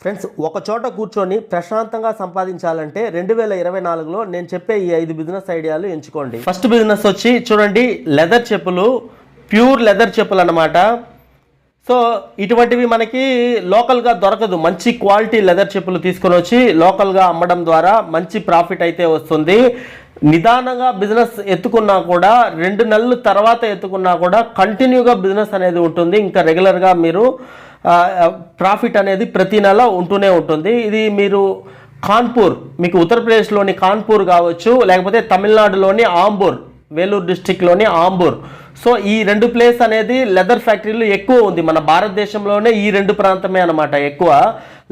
Friends ఒక చోట కూర్చొని ప్రశాంతంగా సంపాదించాలంటే రెండు వేల ఇరవై నాలుగులో నేను చెప్పే ఈ ఐదు బిజినెస్ ఐడియాలు ఎంచుకోండి. ఫస్ట్ బిజినెస్ వచ్చి చూడండి లెదర్ చెప్పులు ప్యూర్ లెదర్ చెప్పులు అన్నమాట. సో ఇటువంటివి మనకి లోకల్గా దొరకదు. మంచి క్వాలిటీ లెదర్ చెప్పులు తీసుకొని వచ్చి లోకల్గా అమ్మడం ద్వారా మంచి ప్రాఫిట్ అయితే వస్తుంది. నిదానంగా బిజినెస్ ఎత్తుకున్నా కూడా రెండు నెలల తర్వాత ఎత్తుకున్నా కూడా కంటిన్యూగా బిజినెస్ అనేది ఉంటుంది. ఇంకా రెగ్యులర్గా మీరు ప్రాఫిట్ అనేది ప్రతి నెల ఉంటూనే ఉంటుంది. ఇది మీరు కాన్పూర్ మీకు ఉత్తరప్రదేశ్లోని కాన్పూర్ కావచ్చు లేకపోతే తమిళనాడులోని ఆంబూర్ వేలూరు డిస్టిక్లోని ఆంబూర్. సో ఈ రెండు ప్లేస్ అనేది లెదర్ ఫ్యాక్టరీలు ఎక్కువ ఉంది. మన భారతదేశంలోనే ఈ రెండు ప్రాంతమే అనమాట ఎక్కువ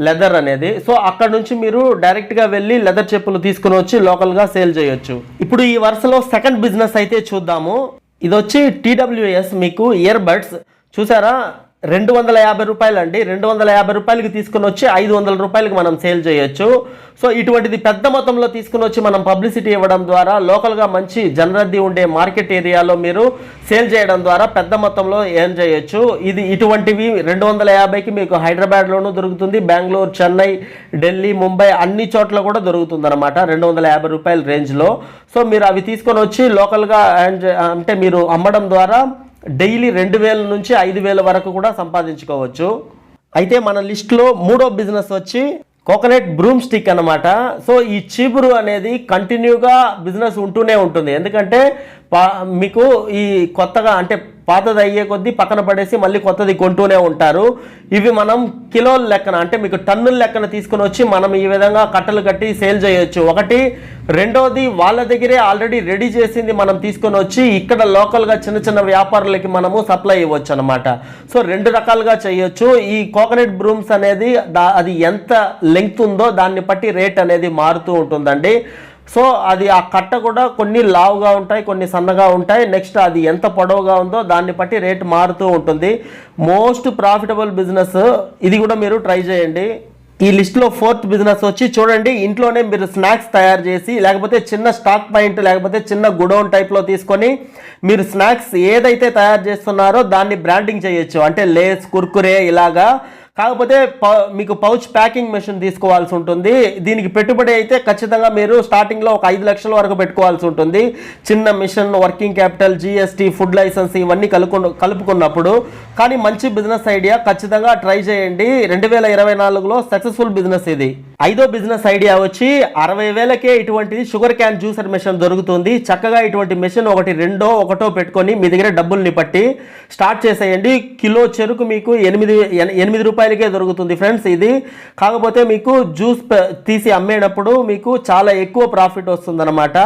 లెదర్ అనేది. సో అక్కడ నుంచి మీరు డైరెక్ట్గా వెళ్ళి లెదర్ చెప్పులు తీసుకుని వచ్చి లోకల్గా సేల్ చేయొచ్చు. ఇప్పుడు ఈ వరుసలో సెకండ్ బిజినెస్ అయితే చూద్దాము. ఇది వచ్చి టీడబ్ల్యూఎస్ మీకు ఇయర్ బడ్స్ చూసారా? రెండు వందల యాభై రూపాయలు అండి రెండు వందల యాభై రూపాయలకి తీసుకుని వచ్చి ఐదు వందల రూపాయలకి మనం సేల్ చేయొచ్చు. సో ఇటువంటిది పెద్ద మొత్తంలో తీసుకుని వచ్చి మనం పబ్లిసిటీ ఇవ్వడం ద్వారా లోకల్గా మంచి జనరద్దీ ఉండే మార్కెట్ ఏరియాలో మీరు సేల్ చేయడం ద్వారా పెద్ద మొత్తంలో ఏం చేయొచ్చు. ఇది ఇటువంటివి రెండు వందల యాభైకి మీకు హైదరాబాద్లోనూ దొరుకుతుంది బెంగళూరు చెన్నై ఢిల్లీ ముంబై అన్ని చోట్ల కూడా దొరుకుతుంది అనమాట రెండు వందల యాభై రూపాయల రేంజ్లో. సో మీరు అవి తీసుకొని వచ్చి లోకల్గా అంటే మీరు అమ్మడం ద్వారా డైలీ రెండు వేల నుంచి ఐదు వేల వరకు కూడా సంపాదించుకోవచ్చు. అయితే మన లిస్ట్లో మూడో బిజినెస్ వచ్చి కోకోనట్ బ్రూమ్ స్టిక్ అనమాట సో ఈ చీపురు అనేది కంటిన్యూగా బిజినెస్ ఉంటూనే ఉంటుంది. ఎందుకంటే పా మీకు ఈ కొత్తగా అంటే పాతది అయ్యే కొద్దీ పక్కన పడేసి మళ్ళీ కొత్తది కొంటూనే ఉంటారు. ఇవి మనం కిలోల లెక్కన అంటే మీకు టన్నుల లెక్కన తీసుకుని వచ్చి మనం ఈ విధంగా కట్టలు కట్టి సేల్ చేయొచ్చు. ఒకటి రెండోది వాళ్ళ దగ్గరే ఆల్రెడీ రెడీ చేసింది మనం తీసుకొని వచ్చి ఇక్కడ లోకల్గా చిన్న చిన్న వ్యాపారులకి మనము సప్లై ఇవ్వచ్చు అనమాట సో రెండు రకాలుగా చేయొచ్చు. ఈ కోకోనట్ బ్రూమ్స్ అనేది దా- అది ఎంత లెంగ్త్ ఉందో దాన్ని బట్టి రేట్ అనేది మారుతూ ఉంటుందండి. సో అది ఆ కట్ట కూడా కొన్ని లావుగా ఉంటాయి కొన్ని సన్నగా ఉంటాయి. నెక్స్ట్ అది ఎంత పొడవుగా ఉందో దాన్ని బట్టి రేట్ మారుతూ ఉంటుంది. మోస్ట్ ప్రాఫిటబుల్ బిజినెస్ ఇది కూడా మీరు ట్రై చేయండి. ఈ లిస్ట్లో ఫోర్త్ బిజినెస్ వచ్చి చూడండి. ఇంట్లోనే మీరు స్నాక్స్ తయారు చేసి లేకపోతే చిన్న స్టాక్ పాయింట్ లేకపోతే చిన్న గుడౌన్ టైప్లో తీసుకొని మీరు స్నాక్స్ ఏదైతే తయారు చేస్తున్నారో దాన్ని బ్రాండింగ్ చేయొచ్చు. అంటే లేస్ కుర్కురే ఇలాగా కాకపోతే మీకు పౌచ్ ప్యాకింగ్ మెషిన్ తీసుకోవాల్సి ఉంటుంది. దీనికి పెట్టుబడి అయితే ఖచ్చితంగా మీరు స్టార్టింగ్లో ఒక ఐదు లక్షల వరకు పెట్టుకోవాల్సి ఉంటుంది. చిన్న machine working capital GST food license ఇవన్నీ కలుపు కలుపుకున్నప్పుడు. కానీ మంచి బిజినెస్ ఐడియా ఖచ్చితంగా ట్రై చేయండి. రెండు వేల ఇరవై నాలుగులో సక్సెస్ఫుల్ బిజినెస్ ఇది. ఐదో బిజినెస్ ఐడియా వచ్చి అరవై వేలకే ఇటువంటిది షుగర్ క్యాన్ జ్యూసర్ మెషిన్ దొరుకుతుంది. చక్కగా ఇటువంటి మెషిన్ ఒకటి రెండో ఒకటో పెట్టుకొని మీ దగ్గర డబ్బుల్ని పట్టి స్టార్ట్ చేసేయండి. కిలో చెరుకు మీకు ఎనిమిది ఎనిమిది రూపాయలకే దొరుకుతుంది ఫ్రెండ్స్ ఇది. కాకపోతే మీకు జ్యూస్ తీసి అమ్మేటప్పుడు మీకు చాలా ఎక్కువ ప్రాఫిట్ వస్తుందన్నమాట.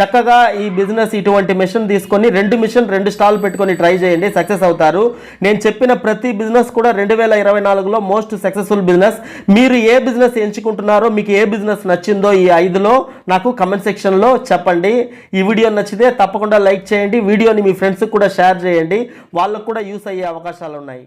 చక్కగా ఈ బిజినెస్ ఇటువంటి మిషన్ తీసుకొని రెండు మిషన్ రెండు స్టాల్ పెట్టుకొని ట్రై చేయండి సక్సెస్ అవుతారు. నేను చెప్పిన ప్రతి బిజినెస్ కూడా రెండు వేల ఇరవై నాలుగులో మోస్ట్ సక్సెస్ఫుల్ బిజినెస్. మీరు ఏ బిజినెస్ అనుకుంటున్నారో మీకు ఏ బిజినెస్ నచ్చిందో ఈ ఐదులో నాకు కమెంట్ సెక్షన్లో చెప్పండి. ఈ వీడియో నచ్చితే తప్పకుండా లైక్ చేయండి. వీడియోని మీ ఫ్రెండ్స్కి కూడా షేర్ చేయండి. వాళ్ళకు కూడా యూస్ అయ్యే అవకాశాలు ఉన్నాయి